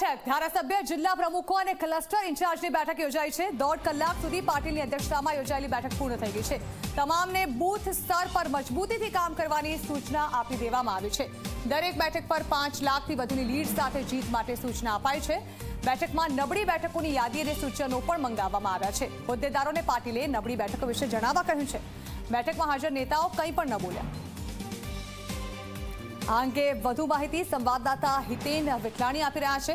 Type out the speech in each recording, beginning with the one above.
બેઠક. ધારાસભ્ય, જિલ્લા પ્રમુખો અને ક્લસ્ટર ઇન્ચાર્જની બેઠક યોજાઈ છે. દોઢ કલાક સુધી પાટીલની અધ્યક્ષતામાં યોજાયેલી બેઠક પૂર્ણ થઈ ગઈ છે. તમામને બૂથ સ્તર પર મજબૂતીથી કામ કરવાની સૂચના આપી દેવામાં આવી છે. દરેક બેઠક પર પાંચ લાખથી વધુની લીડ સાથે જીત માટે સૂચના અપાઈ છે. બેઠકમાં નબળી બેઠકોની યાદી અને સૂચનો પણ મંગાવવામાં આવ્યા છે. હોદ્દેદારોને પાટીલે નબળી બેઠકો વિશે જણાવવા કહ્યું છે. બેઠકમાં હાજર નેતાઓ કંઈ પણ ન બોલ્યા. આ અંગે વધુ માહિતી સંવાદદાતા હિતેન વિઠલાણી આપી રહ્યા છે.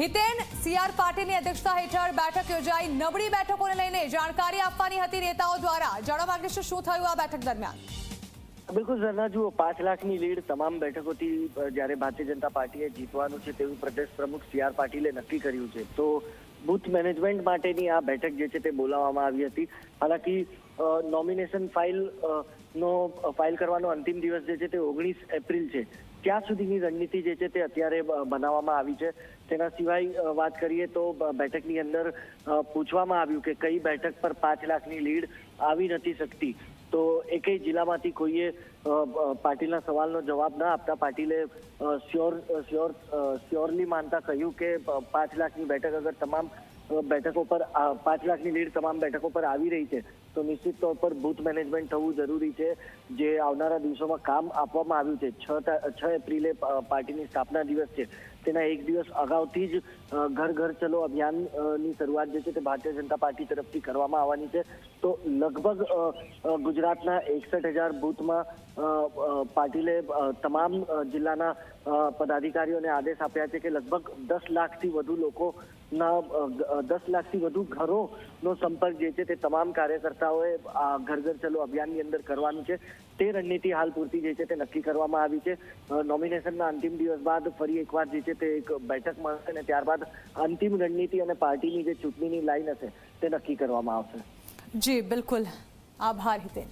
હિતેન સીઆર પાટીલની અધ્યક્ષતા હેઠળ બેઠક યોજાઈ. નબળી બેઠકોને લઈને જાણકારી આપવાની હતી નેતાઓ દ્વારા. જાણવા છે શું થયું આ બેઠક દરમિયાન? બિલકુલ ઝરના જુઓ, પાંચ લાખની લીડ તમામ બેઠકોથી જ્યારે ભારતીય જનતા પાર્ટીએ જીતવાનું છે તેવું પ્રદેશ પ્રમુખ સી આર પાટીલે નક્કી કર્યું છે. તો બુથ મેનેજમેન્ટ માટેની આ બેઠક જે છે તે બોલાવવામાં આવી હતી. હાલાકી નોમિનેશન ફાઇલ નો ફાઇલ કરવાનો અંતિમ દિવસ જે છે તે ઓગણીસ એપ્રિલ છે. ત્યાં સુધીની રણનીતિ જે છે તે અત્યારે બનાવવામાં આવી છે. તેના સિવાય વાત કરીએ તો બેઠકની અંદર પૂછવામાં આવ્યું કે કઈ બેઠક પર પાંચ લાખની લીડ આવી નથી શકતી. તો એકેય જિલ્લામાંથી કોઈએ પાટીલના સવાલનો જવાબ ન આપતા પાટીલે શ્યોર શ્યોર શ્યોરલી માનતા કહ્યું કે પાંચ લાખની બેઠક અગર તમામ બેઠકો પર પાંચ લાખની લીડ તમામ બેઠકો પર આવી રહી છે તો નિશ્ચિત તौर પર બૂથ મેનેજમેન્ટ થવું જરૂરી છે. જે આવનારા દિવસોમાં કામ આપવામાં આવ્યું છે. છ છ એપ્રિલે પાર્ટીની સ્થાપના દિવસ છે. તેના એક દિવસ અગાઉથી જ ઘર ઘર ચલો અભિયાનની શરૂઆત જે છે તે ભારતીય જનતા પાર્ટી તરફથી કરવામાં આવવાની છે. તો લગભગ ગુજરાતના એકસઠ હજાર બૂથમાં પાટીલે તમામ જિલ્લાના પદાધિકારીઓને આદેશ આપ્યા છે કે લગભગ દસ લાખથી વધુ લોકોના દસ લાખથી વધુ ઘરોનો સંપર્ક જે છે તે તમામ કાર્યકર્તાઓએ આ ઘર ઘર ચલો અભિયાનની અંદર કરવાનું છે. તે રણનીતિ હાલ પૂરતી જે છે તે નક્કી કરવામાં આવી છે. નોમિનેશનના અંતિમ દિવસ બાદ ફરી એકવાર જે છે તે એક બેઠક મળશે અને ત્યારબાદ અંતિમ રણનીતિ અને પાર્ટીની જે ચૂંટણીની લાઈન હશે તે નક્કી કરવામાં આવશે. જી, બિલકુલ. આભાર હિતેન.